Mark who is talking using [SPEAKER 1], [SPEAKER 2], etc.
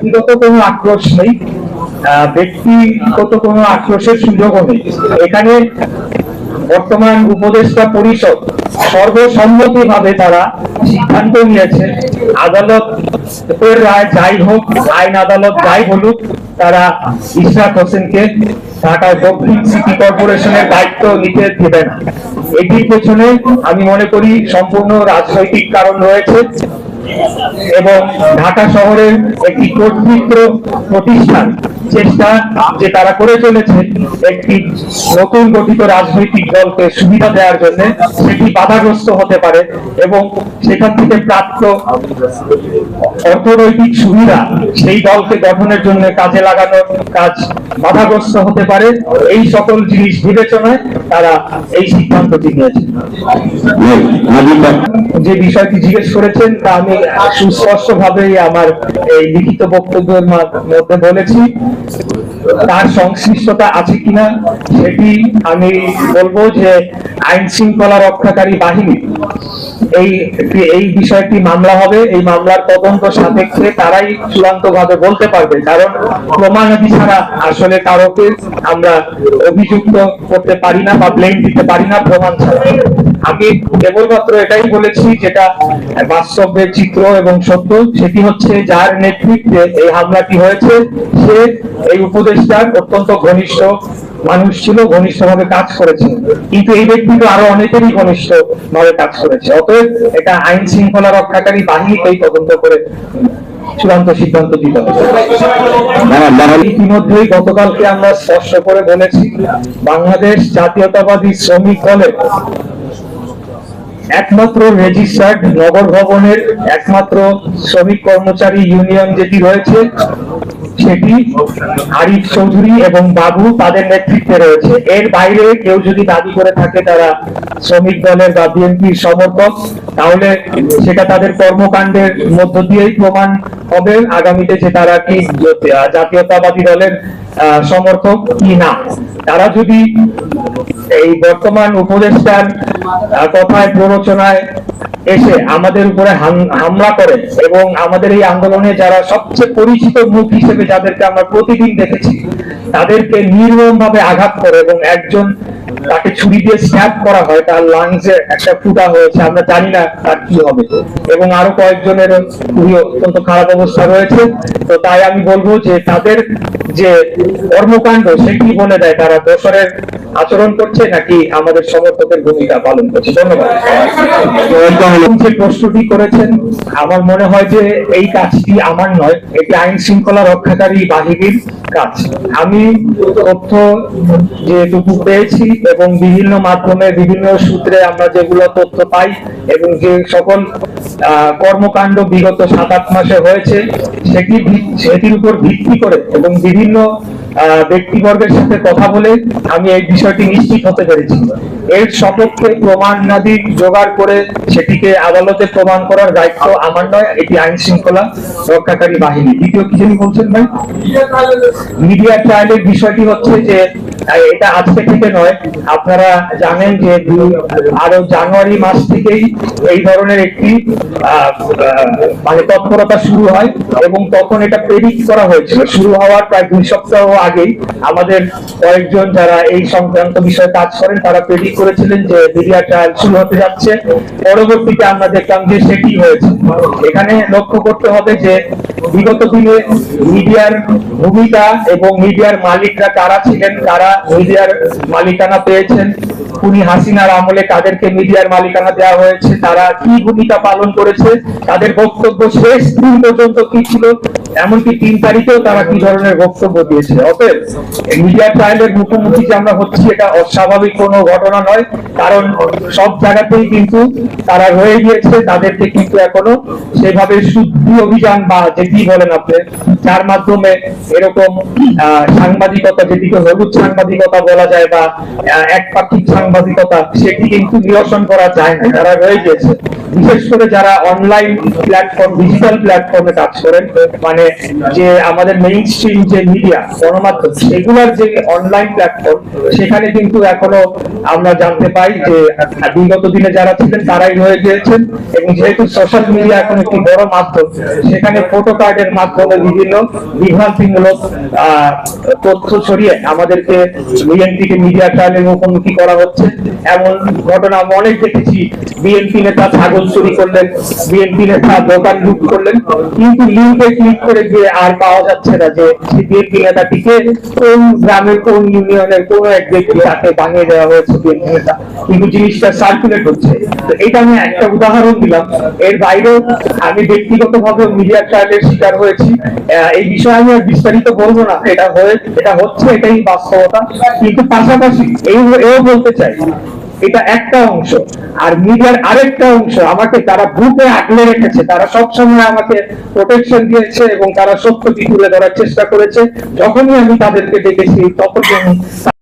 [SPEAKER 1] ব্যক্তিগত কোনো আক্রোশ নেই ব্যক্তিগত কোনো আক্রোশের সুযোগও নেই। এখানে বর্তমান উপদেষ্টা পরিষদ সর্বসম্মতি ভাবে তারা সিদ্ধান্ত নিয়েছে, আদালত রায় যাই হোক, আইন আদালত যাই বলুক, তারা ইশরাক হোসেনকে ঢাকা দক্ষিণ সিটি কর্পোরেশনের দায়িত্ব নিতে দেবে না। এটির পেছনে আমি মনে করি সম্পূর্ণ রাজনৈতিক কারণ রয়েছে। এবং ঢাকা শহরের একটি কর্তৃত্ব প্রতিষ্ঠান, চেষ্টা যে তারা করে চলেছে, একটি নতুন গঠিত রাজনৈতিক দলকে সুবিধা দেওয়ার জন্য সেটি বাধাগ্রস্ত হতে পারে এবং সেখান থেকে প্রাপ্ত অর্থনৈতিক সুবিধা সেই দলকে গঠনের জন্য কাজে লাগানোর কাজ বাধাগ্রস্ত হতে পারে। এই সকল জিনিস বিবেচনায় তারা এই সিদ্ধান্তটি নিয়েছে। যে বিষয়টি জিজ্ঞেস করেছেন, তা আমি সুস্পষ্ট ভাবেই আমার এই লিখিত বক্তব্যের মধ্যে বলেছি। তার সংশ্লিষ্টতা আছে কিনা, সেটি আমি বলব যে আইন শৃঙ্খলা রক্ষাকারী বাহিনী এই এই বিষয়টি মামলা হবে, এই মামলার তদন্ত সাপেক্ষে তারাই চূড়ান্ত ভাবে বলতে পারবে। কারণ প্রমাণাদি ছাড়া আসলে কারোকে আমরা অভিযুক্ত করতে পারি না বা ব্লেম দিতে পারি না প্রমাণ ছাড়া। আমি কেবলমাত্র এটাই বলেছি যেটা বাস্তবের চিত্র এবং সত্য, সেটি হচ্ছে যার নেতৃত্বে এই হামলাটি হয়েছে, সে এই উপদেষ্টার অত্যন্ত ঘনিষ্ঠ মানুষ ছিল ঘনিষ্ঠ ভাবে কাজ করেছে। কিন্তু এই ব্যক্তি তো আরও অনেকেরই ঘনিষ্ঠ ভাবে কাজ করেছে। অতএব এটা আইন শৃঙ্খলা রক্ষাকারী বাহিনীকেই তদন্ত করে চূড়ান্ত সিদ্ধান্ত দিতে হবে। ইতিমধ্যেই গতকালকে আমরা স্পষ্ট করে বলেছি বাংলাদেশ জাতীয়তাবাদী শ্রমিক দলের একমাত্র রেজিস্টার্ড নগর ভবনের একমাত্র শ্রমিক কর্মচারী ইউনিয়ন যেটি রয়েছে সেটি আরিফ চৌধুরী এবং বাবু তাদের নেতৃত্বে রয়েছে। এর বাইরে কেউ যদি দাবি করে থাকে তারা শ্রমিক দলের বা বিএনপির সমর্থক, তাহলে সেটা তাদের কর্মকাণ্ডের মধ্য দিয়েই প্রমাণ হবে। আগামীতে যে তারা কি জাতীয়তাবাদী দলের সমর্থক কি না। তারা যদি এই বর্তমান উপদেষ্টার কথায় প্ররোচনায় এসে আমাদের উপরে হামলা করে এবং আমাদের এই আন্দোলনে যারা সবচেয়ে পরিচিত মুখ হিসেবে যাদেরকে আমরা প্রতিদিন দেখেছি, তাদেরকে নির্মম ভাবে আঘাত করে এবং একজন তাকে ছুরি দিয়ে স্ট্যাপ করা হয়, তার লাংসে একটা ফুটা হয়েছে, আমরা জানি না তার কি হবে। এবং আরও কয়েকজনের খুবই অত্যন্ত খারাপ অবস্থা রয়েছে। তো তাই আমি বলব যে তাদের যে কর্মকাণ্ড, সেটি বলে দেয় তারা। দোসরের আচরণ করছে নাকি আমাদের সমর্থকের ভূমিকা পালন করছে? ধন্যবাদ। যে প্রশ্নটি করেছেন। আমার মনে হয় যে এই কাজটি আমার নয়, এটি আইন শৃঙ্খলা রক্ষাকারী বাহিনীর কাজ। আমি তথ্য যেটুকু পেয়েছি এবং বিভিন্ন মাধ্যমে, বিভিন্ন সূত্রে আমরা যেগুলো তথ্য পাই এবং যে সকল কর্মকাণ্ড বিগত সাত আট মাসে হয়েছে, সেটি সেটির উপর ভিত্তি করে এবং বিভিন্ন ব্যক্তিবর্গের সাথে কথা বলে আমি এই বিষয়টি নিশ্চিত হতে পেরেছি। এর সপক্ষে প্রমাণাদি জোগাড় করে সেটিকে আদালতে প্রমাণ করার দায়িত্ব আমার নয়, এটি আইন শৃঙ্খলা রক্ষাকারী বাহিনী। দ্বিতীয় কি জানি বলছেন ভাই? মিডিয়া ট্রায়ালের বিষয়টি হচ্ছে যে এটা আজকে থেকে নয়, আপনারা জানেন যে আরও জানুয়ারি মাস থেকেই এই ধরনের একটি মানে তৎপরতা শুরু হয়। এবং তখন এটা প্রেডিক্ট করা হয়েছিল। শুরু হওয়ার প্রায় দুই সপ্তাহ আগেই আমাদের কয়েকজন যারা এই সংক্রান্ত বিষয়ে কাজ করেন, তারা প্রেডিক্ট করেছিলেন যে মিডিয়া ট্রায়াল শুরু হতে যাচ্ছে। পরবর্তীতে আমরা দেখলাম যে সেটি হয়েছে। এখানে লক্ষ্য করতে হবে যে বিগত দিনে মিডিয়ার ভূমিকা এবং মিডিয়ার মালিকরা কারা ছিলেন, কারা মিডিয়ার মালিকানা পেয়েছেন, খুনি হাসিনার আমলে তাদেরকে মিডিয়ার মালিকানা দেওয়া হয়েছে, তারা কি ভূমিকা পালন করেছে, তাদের বক্তব্য শেষ দিন পর্যন্ত কি ছিল, এমনকি তিন তারিখেও তারা কি ধরনের বক্তব্য দিয়েছে। অতএব মিডিয়া ট্রায়ালের মুখোমুখি যে আমরা হচ্ছি, এটা অস্বাভাবিক কোনো ঘটনা নয়, কারণ সব জায়গাতেই কিন্তু তারা রয়ে গিয়েছে, তাদেরকে কিন্তু এখনও সেভাবে শুদ্ধি অভিযান বা যেটি বলেন আপনি, যার মাধ্যমে এরকম সাংবাদিকতা, যেটিকে হলুদ সাংবাদিকতা বলা যায় বা একপাক্ষিক সাংবাদিকতা, সেটি কিন্তু নিরসন করা যায় না। তারা রয়ে গিয়েছে। বিশেষ করে যারা অনলাইন প্ল্যাটফর্ম ডিজিটাল প্ল্যাটফর্মে কাজ করেন মানে যে আমাদের মেইন স্ট্রিম যে মিডিয়া গণমাধ্যম, সেগুলোর যে অনলাইন প্ল্যাটফর্ম সেখানে কিন্তু এখনও আমরা জানতে পাই যে বিগত দিনে যারা ছিলেন, তারাই রয়ে গিয়েছেন এবং যেহেতু সোশ্যাল মিডিয়া এখন একটি বড় মাধ্যম, সেখানে ফটো কার্ডের মাধ্যমে বিভিন্ন বিভ্রান্তিমূলক তথ্য ছড়িয়ে আমাদেরকে বিএনপিকে মিডিয়া ট্রায়ালের মুখোমুখি করা হচ্ছে। এমন ঘটনা আমরা অনেক দেখেছি বিএনপি নেতা ছাগল চুরি করলেন বিএনপি নেতা দোকান লুট করলেন, কিন্তু লিঙ্কে ক্লিক করে গিয়ে আর পাওয়া যাচ্ছে না যে বিএনপি নেতাটিকে কোন গ্রামের, কোন ইউনিয়নের কোন এক ব্যক্তি তাকে বানিয়ে দেওয়া হয়েছে বিএনপি নেতা। কিন্তু জিনিসটা সার্কুলেট হচ্ছে। তো এটা আমি একটা উদাহরণ দিলাম। এর বাইরেও আমি ব্যক্তিগতভাবে মিডিয়া ট্রায়ালের শিকার হয়েছি। এই বিষয়ে আমি আর বিস্তারিত বলব না। এটা হয়ে, এটা হচ্ছে, এটাই বাস্তবতা। কিন্তু পাশাপাশি এই এও বলতে চাই এটা একটা অংশ। আর মিডিয়ার আরেকটা অংশ, আমাকে তারা গ্রুপে আগলে রেখেছে, তারা সবসময় আমাকে প্রোটেকশন দিয়েছে এবং তারা সত্যটি তুলে ধরার চেষ্টা করেছে। যখনই আমি তাদেরকে দেখেছি, তখনই আমি